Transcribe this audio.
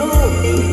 ลูกดี